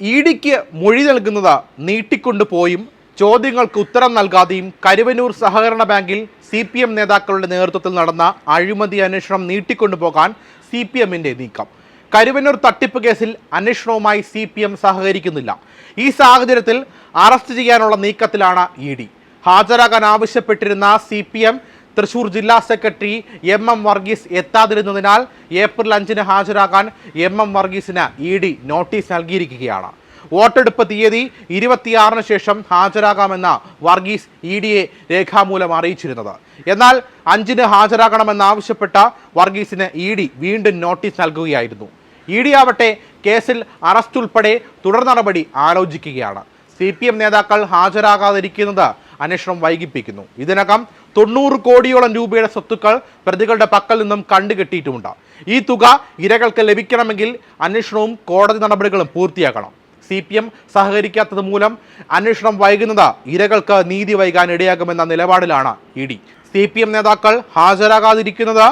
E ഡിക്ക് മൊഴി നൽകുന്നത് നീട്ടിക്കൊണ്ടുപോയും ചോദ്യങ്ങൾക്ക് ഉത്തരം നൽകാതെയും കരുവനൂർ സഹകരണ ബാങ്കിൽ സി പി എം നേതാക്കളുടെ നേതൃത്വത്തിൽ നടന്ന അഴിമതി അന്വേഷണം നീട്ടിക്കൊണ്ടുപോകാൻ സി പി എമ്മിന്റെ നീക്കം. കരുവന്നൂർ തട്ടിപ്പ് കേസിൽ അന്വേഷണവുമായി സി പി എം സഹകരിക്കുന്നില്ല. ഈ സാഹചര്യത്തിൽ അറസ്റ്റ് ചെയ്യാനുള്ള നീക്കത്തിലാണ് ഇ ഡി. ഹാജരാകാൻ ആവശ്യപ്പെട്ടിരുന്ന സി പി എം തൃശൂർ ജില്ലാ സെക്രട്ടറി എം എം വർഗീസ് എത്താതിരുന്നതിനാൽ ഏപ്രിൽ അഞ്ചിന് ഹാജരാകാൻ എം എം വർഗീസിന് ഇ ഡി നോട്ടീസ് നൽകിയിരിക്കുകയാണ്. വോട്ടെടുപ്പ് തീയതി ഇരുപത്തിയാറിന് ശേഷം ഹാജരാകാമെന്ന വർഗീസ് ഇ ഡിയെ രേഖാമൂലം അറിയിച്ചിരുന്നത്. എന്നാൽ അഞ്ചിന് ഹാജരാകണമെന്നാവശ്യപ്പെട്ട വർഗീസിന് ഇ ഡി വീണ്ടും നോട്ടീസ് നൽകുകയായിരുന്നു. ഇ ഡി ആവട്ടെ കേസിൽ അറസ്റ്റ് ഉൾപ്പെടെ തുടർ നടപടി ആലോചിക്കുകയാണ്. സി പി എം നേതാക്കൾ ഹാജരാകാതിരിക്കുന്നത് അന്വേഷണം വൈകിപ്പിക്കുന്നു. ഇതിനകം തൊണ്ണൂറ് കോടിയോളം രൂപയുടെ സ്വത്തുക്കൾ പ്രതികളുടെ പക്കൽ നിന്നും കണ്ടുകെട്ടിയിട്ടുമുണ്ട്. ഈ തുക ഇരകൾക്ക് ലഭിക്കണമെങ്കിൽ അന്വേഷണവും കോടതി നടപടികളും പൂർത്തിയാക്കണം. സി പി എം സഹകരിക്കാത്തത് മൂലം അന്വേഷണം വൈകുന്നത് ഇരകൾക്ക് നീതി വൈകാൻ ഇടയാകുമെന്ന നിലപാടിലാണ് E D. C P M നേതാക്കൾ ഹാജരാകാതിരിക്കുന്നത്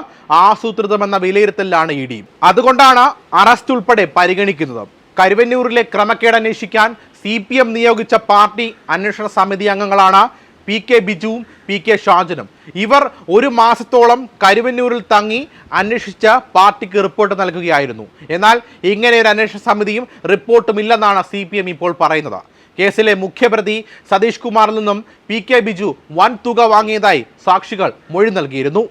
ആസൂത്രിതമെന്ന വിലയിരുത്തലിലാണ് ഇ ഡി. അതുകൊണ്ടാണ് അറസ്റ്റ് ഉൾപ്പെടെ പരിഗണിക്കുന്നത്. കരുവന്നൂരിലെ ക്രമക്കേട് അന്വേഷിക്കാൻ സി പി എം നിയോഗിച്ച പാർട്ടി അന്വേഷണ സമിതി അംഗങ്ങളാണ് പി കെ ബിജുവും പി കെ ഷാജനും. ഇവർ ഒരു മാസത്തോളം കരുവന്നൂരിൽ തങ്ങി അന്വേഷിച്ച പാർട്ടിക്ക് റിപ്പോർട്ട് നൽകുകയായിരുന്നു. എന്നാൽ ഇങ്ങനെ ഒരു അന്വേഷണ സമിതിയും റിപ്പോർട്ടും ഇല്ലെന്നാണ് സി പി എം ഇപ്പോൾ പറയുന്നത്. കേസിലെ മുഖ്യപ്രതി സതീഷ് കുമാറിൽ നിന്നും പി കെ ബിജു വൻ തുക വാങ്ങിയതായി സാക്ഷികൾ മൊഴി നൽകിയിരുന്നു.